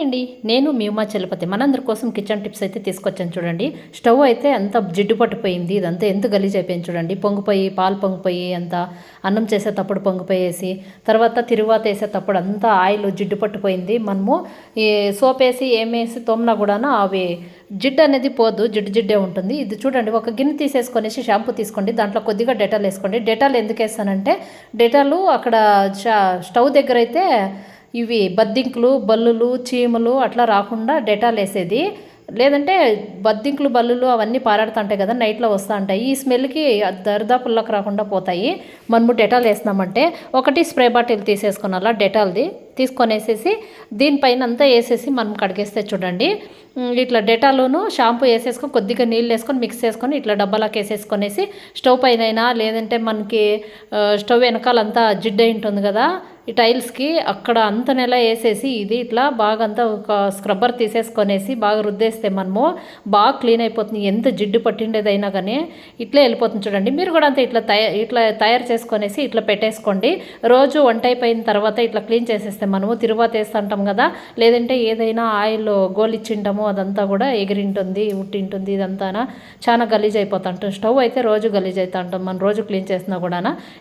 అండి నేను మీమా చలపతి. మనందరి కోసం కిచెన్ టిప్స్ అయితే తీసుకొచ్చాను చూడండి. స్టవ్ అయితే అంత జిడ్డు పట్టిపోయింది ఇదంతా ఎంత గలీజ్ అయిపోయింది చూడండి. పొంగిపోయి పాలు పొంగిపోయి అంత అన్నం చేసేటప్పుడు పొంగిపోయేసి తర్వాత తిరువాత వేసేటప్పుడు అంతా ఆయిల్ జిడ్డు పట్టిపోయింది. మనము ఈ సోప్ వేసి ఏమేసి తోమినా కూడా అవి జిడ్డు అనేది పోదు జిడ్డు జిడ్డే ఉంటుంది. ఇది చూడండి ఒక గిన్నె తీసేసుకొనేసి షాంపూ తీసుకోండి దాంట్లో కొద్దిగా డెటాల్ వేసుకోండి. డెటాల్ ఎందుకు వేస్తానంటే డెటాలు అక్కడ షా- స్టవ్ దగ్గర అయితే ఇవి బద్దింకులు బల్లులు చీమలు అట్లా రాకుండా డెటాల్ వేసేది. లేదంటే బద్దింకులు బల్లులు అవన్నీ పారాడుతుంటాయి కదా నైట్లో వస్తూ ఉంటాయి. ఈ స్మెల్కి దరిదాపుల్లోకి రాకుండా పోతాయి. మనము డెటాల్ వేసినామంటే ఒకటి స్ప్రే బాటిల్ తీసేసుకున్నాలా డెటాల్ది? తీసుకొనేసేసి దీనిపైన అంతా వేసేసి మనం కడిగేస్తే చూడండి. ఇట్లా డెటాలోను షాంపూ వేసేసుకొని కొద్దిగా నీళ్ళు వేసుకొని మిక్స్ చేసుకొని ఇట్లా డబ్బాలోకి వేసేసుకొనేసి స్టవ్ పైన లేదంటే మనకి స్టవ్ వెనకాలంతా జిడ్డ ఉంటుంది కదా ఈ టైల్స్కి అక్కడ అంత నెల వేసేసి ఇది ఇట్లా బాగా అంతా ఒక స్క్రబ్బర్ తీసేసుకొనేసి బాగా రుద్దేస్తే మనము బాగా క్లీన్ అయిపోతుంది. ఎంత జిడ్డు పట్టిండేదైనా కానీ ఇట్లా వెళ్ళిపోతుంది చూడండి. మీరు కూడా అంతా ఇట్లా తయారు ఇట్లా తయారు చేసుకొనేసి ఇట్లా పెట్టేసుకోండి. రోజు వంట అయిపోయిన తర్వాత ఇట్లా క్లీన్ చేసేస్తే మనము తిరువాత వేస్తుంటాం కదా. లేదంటే ఏదైనా ఆయిల్ గోలిచ్చింటాము అదంతా కూడా ఎగిరింటుంది ఉట్టింటుంది ఇదంతా చాలా గలీజ్ అయిపోతుంటాం స్టవ్ అయితే రోజు గలీజ్ అవుతా ఉంటాం మనం రోజు క్లీన్ చేసినా కూడా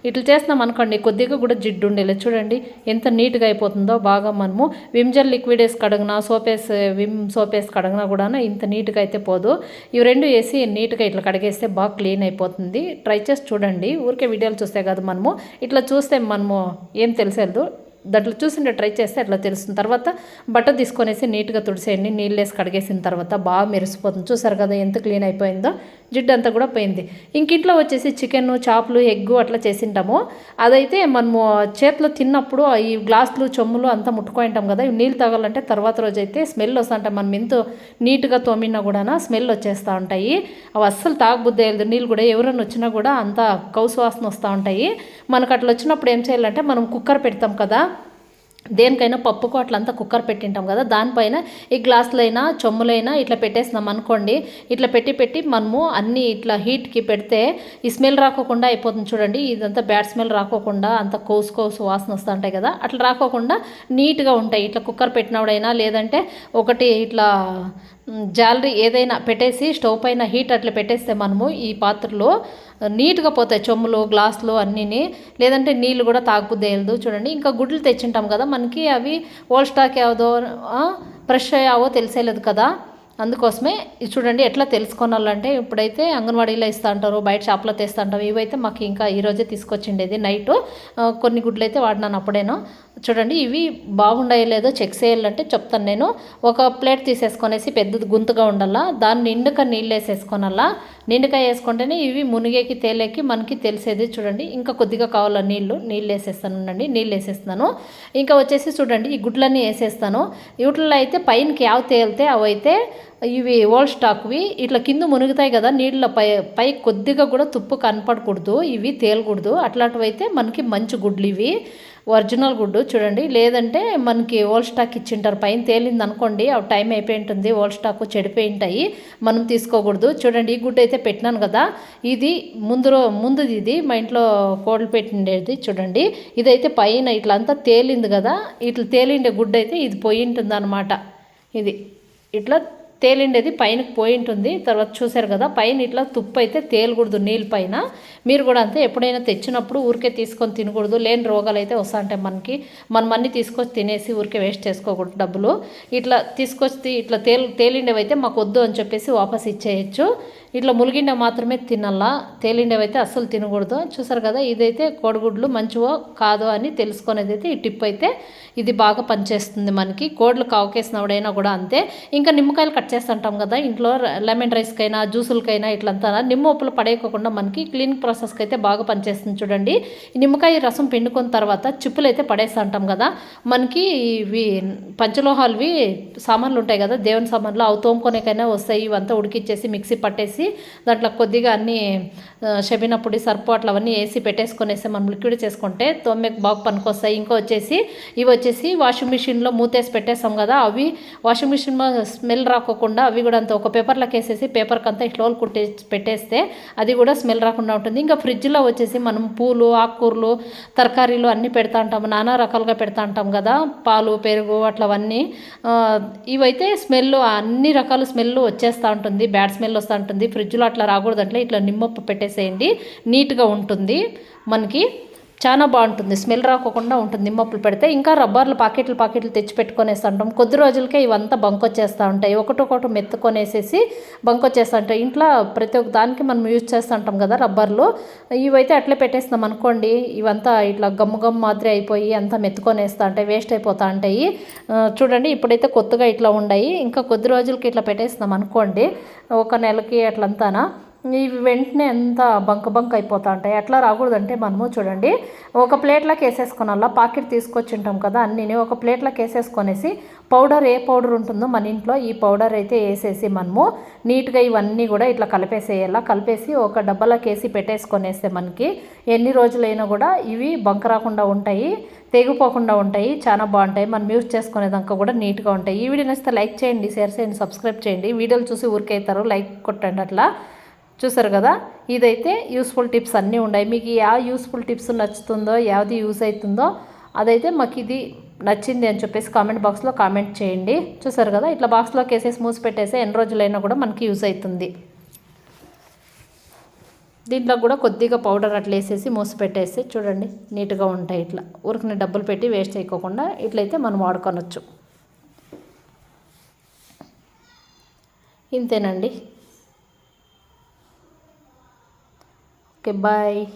ఇట్లా చేసినాం అనుకోండి కొద్దిగా కూడా జిడ్డు ఉండేలా చూడండి. ఎంత నీట్గా అయిపోతుందో బాగా మనము విమ్జల్ లిక్విడ్ వేసి కడగనా సోపేస్ విమ్ సోప్ వేసి కడగనా కూడా ఇంత నీట్గా అయితే పోదు. ఇవి రెండు వేసి నీట్గా ఇట్లా కడిగేస్తే బాగా క్లీన్ అయిపోతుంది. ట్రై చేసి చూడండి. ఊరికే వీడియోలు చూస్తే కాదు మనము. ఇట్లా చూస్తే మనము ఏం తెలిసేదు దాంట్లో చూసిండే ట్రై చేస్తే అట్లా తెలుస్తుంది. తర్వాత బట్ట తీసుకొనేసి నీట్గా తుడిసేయండి. నీళ్ళు వేసి కడిగేసిన తర్వాత బాగా మెరిసిపోతుంది. చూసారు కదా ఎంత క్లీన్ అయిపోయిందో? జిడ్డు అంతా కూడా పోయింది. ఇంక ఇంట్లో వచ్చేసి చికెన్ చేపలు ఎగ్గు అట్లా చేసింటాము. అదైతే మనము చేతిలో తిన్నప్పుడు ఈ గ్లాసులు చెమ్ములు అంతా ముట్టుకుంటాం కదా. ఇవి నీళ్ళు తాగాలంటే తర్వాత రోజు అయితే స్మెల్ వస్తుంటాయి మనం ఎంత నీట్గా తోమినా కూడా స్మెల్ వచ్చేస్తూ ఉంటాయి. అవి అస్సలు తాగబుద్ది వెళ్ళదు నీళ్ళు కూడా ఎవరైనా వచ్చినా కూడా అంత కౌసు వాసన వస్తూ ఉంటాయి. మనకు అట్లా వచ్చినప్పుడు ఏం చేయాలంటే మనం కుక్కర్ పెడతాం కదా. దేనికైనా పప్పు కోట్లంతా కుక్కర్ పెట్టింటాం కదా దానిపైన ఈ గ్లాసులైనా చెమ్ములైనా ఇట్లా పెట్టేసినాం అనుకోండి ఇట్లా పెట్టి పెట్టి మనము అన్నీ ఇట్లా హీట్కి పెడితే ఈ స్మెల్ రాకోకుండా అయిపోతుంది చూడండి ఇదంతా బ్యాడ్ స్మెల్ రాకోకుండా అంత కోసు కోసు వాసన వస్తూ ఉంటాయి కదా అట్లా రాకోకుండా నీట్గా ఉంటాయి. ఇట్లా కుక్కర్ పెట్టినప్పుడైనా లేదంటే ఒకటి ఇట్లా జాలరీ ఏదైనా పెట్టేసి స్టవ్ పైన హీట్ అట్లా పెట్టేస్తే మనము ఈ పాత్రలో నీట్గా పోతాయి చెమ్ములు గ్లాసులు అన్నీని. లేదంటే నీళ్ళు కూడా తాగుబుద్దేయదు చూడండి ఇంకా గుడ్లు తెచ్చింటాం కదా మనకి అవి ఓల్డ్ స్టాక్ ఏదో ఫ్రెష్ అయ్యావో తెలిసేలేదు కదా. అందుకోసమే చూడండి ఎట్లా తెలుసుకోవాలంటే ఇప్పుడైతే అంగన్వాడీలో ఇస్తూ ఉంటారు బయట షాప్లో తెస్తూ ఉంటారు ఇవైతే మాకు ఇంకా ఈరోజే తీసుకొచ్చిండేది నైట్. కొన్ని గుడ్లు అయితే వాడినాను అప్పుడేను. చూడండి ఇవి బాగుండాయో లేదో చెక్ చేయాలంటే చెప్తాను నేను. ఒక ప్లేట్ తీసేసుకొనేసి పెద్దది గుంతుగా ఉండాలా దాన్ని నిండుగా నీళ్ళు వేసేసుకోనల్లా నిండుగా వేసుకుంటేనే ఇవి మునిగేకి తేలేకి మనకి తెలిసేది చూడండి. ఇంకా కొద్దిగా కావాలా నీళ్ళు? నీళ్ళు వేసేస్తాను ఉండండి నీళ్ళు వేసేస్తున్నాను ఇంకా వచ్చేసి చూడండి ఈ గుడ్లన్నీ వేసేస్తాను. వీటిల్లో అయితే పైనకి యావ తేలితే అవైతే ఇవి ఓల్డ్ స్టాక్వి ఇట్లా కింద మునుగుతాయి కదా నీళ్ళ పై పై కొద్దిగా కూడా తుప్పు కనపడకూడదు. ఇవి తేలకూడదు. అట్లాంటివైతే మనకి మంచి గుడ్లు ఇవి. ఒరిజినల్ గుడ్డు చూడండి. లేదంటే మనకి ఓల్డ్ స్టాక్ ఇచ్చింటారు. పైన తేలింది అనుకోండి అవి టైం అయిపోయి ఉంటుంది ఓల్డ్ స్టాక్ చెడిపోయి ఉంటాయి మనం తీసుకోకూడదు. చూడండి ఈ గుడ్డు అయితే పెట్టినాను కదా. ఇది ముందు ముందుది ఇది. మా ఇంట్లో కోడలు పెట్టిండేది చూడండి. ఇదైతే పైన ఇట్లా అంతా తేలింది కదా. ఇట్లా తేలిండే గుడ్డు అయితే ఇది పోయి ఉంటుంది అనమాట ఇది ఇట్లా తేలిండేది పైనకి పోయి ఉంటుంది తర్వాత చూశారు కదా పైన ఇట్లా తుప్పు అయితే తేలకూడదు నీళ్ళ పైన. మీరు కూడా అంతే ఎప్పుడైనా తెచ్చినప్పుడు ఊరికే తీసుకొని తినకూడదు. లేని రోగాలు అయితే వస్తూ మనకి. మనం అన్నీ తీసుకొచ్చి తినేసి ఊరికే వేస్ట్ చేసుకోకూడదు డబ్బులు. ఇట్లా తీసుకొచ్చి ఇట్లా తేలి తేలిండేవి అయితే మాకు వద్దు అని చెప్పేసి వాపస్ ఇచ్చేయచ్చు. ఇట్లా ములిగిండే మాత్రమే తినాలా? తేలిండేవి అయితే అస్సలు తినకూడదు. చూసారు కదా ఇదైతే కోడిగుడ్లు మంచివో కాదో అని తెలుసుకునేది అయితే ఈ టిప్ అయితే ఇది బాగా పనిచేస్తుంది మనకి. కోడ్లు కావకేసినప్పుడైనా కూడా అంతే. ఇంకా నిమ్మకాయలు కట్ చేస్తుంటాం కదా ఇంట్లో లెమన్ రైస్కైనా జ్యూసులకైనా ఇట్లంతా నిమ్మ ఉప్పులు పడేయకుండా మనకి క్లీనింగ్ ప్రాసెస్కి అయితే బాగా పనిచేస్తుంది చూడండి. ఈ నిమ్మకాయ రసం పిండుకున్న తర్వాత చిప్పులు అయితే పడేస్తుంటాం కదా మనకి ఇవి పంచలోహాలవి సామాన్లు ఉంటాయి కదా దేవుని సామాన్లు అవి తోముకొనేకైనా వస్తాయి ఇవంతా ఉడికిచ్చేసి మిక్సీ పట్టేసి వేసి దాంట్లో కొద్దిగా అన్నీ షబీనా పొడి సర్పు అట్లా అవన్నీ వేసి పెట్టేసుకునేసి మనం లిక్విడ్ చేసుకుంటే తొమ్మికి బాగా పనికొస్తాయి. ఇంకో వచ్చేసి ఇవి వచ్చేసి వాషింగ్ మిషన్లో మూతేసి పెట్టేస్తాం కదా అవి వాషింగ్ మిషన్లో స్మెల్ రాకోకుండా అవి కూడా అంత ఒక పేపర్లోకి వేసేసి పేపర్కి అంతా ఇట్లా కుట్టే పెట్టేస్తే అది కూడా స్మెల్ రాకుండా ఉంటుంది. ఇంకా ఫ్రిడ్జ్లో వచ్చేసి మనం పూలు ఆకుకూరలు తరకారీలు అన్నీ పెడతా ఉంటాం నానా రకాలుగా పెడతా ఉంటాం కదా పాలు పెరుగు అట్లవన్నీ ఇవైతే స్మెల్ అన్ని రకాల స్మెల్ వచ్చేస్తూ ఉంటుంది. బ్యాడ్ స్మెల్ వస్తూ ఉంటుంది. ఫ్రిడ్జ్లో అట్లా రాకూడదు అంటే ఇట్లా నిమ్మప్పు పెట్టేసేయండి. నీట్గా ఉంటుంది. మనకి చాలా బాగుంటుంది. స్మెల్ రాకోకుండా ఉంటుంది. నిమ్మప్పులు పెడితే ఇంకా రబ్బర్లు పాకెట్లు పాకెట్లు తెచ్చి పెట్టుకొనేస్తుంటాం కొద్ది రోజులకే ఇవంతా బంకొచ్చేస్తూ ఉంటాయి. ఒకటొకటి మెత్తుకొనేసేసి బంకొచ్చేస్తూ ఉంటాయి. ఇంట్లో ప్రతి ఒక్క దానికి మనం యూజ్ చేస్తూ ఉంటాం కదా రబ్బర్లు. ఇవైతే అట్లే పెట్టేస్తాం అనుకోండి. ఇవంతా ఇట్లా గమ్ము గమ్ము మాదిరి అయిపోయి అంతా మెత్తుకొనేస్తూ ఉంటాయి. వేస్ట్ అయిపోతూ ఉంటాయి. చూడండి ఇప్పుడైతే కొత్తగా ఇట్లా ఉన్నాయి ఇంకా కొద్ది రోజులకి ఇట్లా పెట్టేస్తున్నాం అనుకోండి. ఒక నెలకి అట్లంతానా? ఇవి వెంటనే ఎంత బంక బంక్ అయిపోతూ ఉంటాయి. ఎట్లా రాకూడదంటే మనము చూడండి ఒక ప్లేట్లోకి వేసేసుకున్నాలా పాకెట్ తీసుకొచ్చి ఉంటాం కదా అన్నీ ఒక ప్లేట్లోకి వేసేసుకొనేసి పౌడర్ ఏ పౌడర్ ఉంటుందో మన ఇంట్లో ఈ పౌడర్ అయితే వేసేసి మనము నీట్గా ఇవన్నీ కూడా ఇట్లా కలిపేసేయాలా. కలిపేసి ఒక డబ్బాలోకి వేసి పెట్టేసుకొనేస్తే మనకి ఎన్ని రోజులైనా కూడా ఇవి బంక రాకుండా ఉంటాయి తెగిపోకుండా ఉంటాయి చాలా బాగుంటాయి. మనం యూజ్ చేసుకునేదాకా కూడా నీట్గా ఉంటాయి. ఈ వీడియో నచ్చితే లైక్ చేయండి షేర్ చేయండి సబ్స్క్రైబ్ చేయండి. వీడియోలు చూసి ఊరికైతారు లైక్ కొట్టండి అట్లా. చూసారు కదా? ఇదైతే యూస్ఫుల్ టిప్స్ అన్నీ ఉన్నాయి. మీకు యా యూస్ఫుల్ టిప్స్ నచ్చుతుందో యావది యూస్ అవుతుందో అదైతే మాకు ఇది నచ్చింది అని చెప్పేసి కామెంట్ బాక్స్లో కామెంట్ చేయండి. చూసారు కదా? ఇట్లా బాక్స్లోకి వేసేసి మూసి పెట్టేసి ఎన్ని రోజులైనా కూడా మనకి యూస్ అవుతుంది. దీంట్లో కూడా కొద్దిగా పౌడర్ అట్లా వేసేసి మూసి పెట్టేసి చూడండి నీట్గా ఉంటాయి ఇట్లా. ఊరికి డబ్బులు పెట్టి వేస్ట్ అయిపోకుండా ఇట్లయితే మనం వాడుకొనొచ్చు ఇంతేనండి. Okay, bye.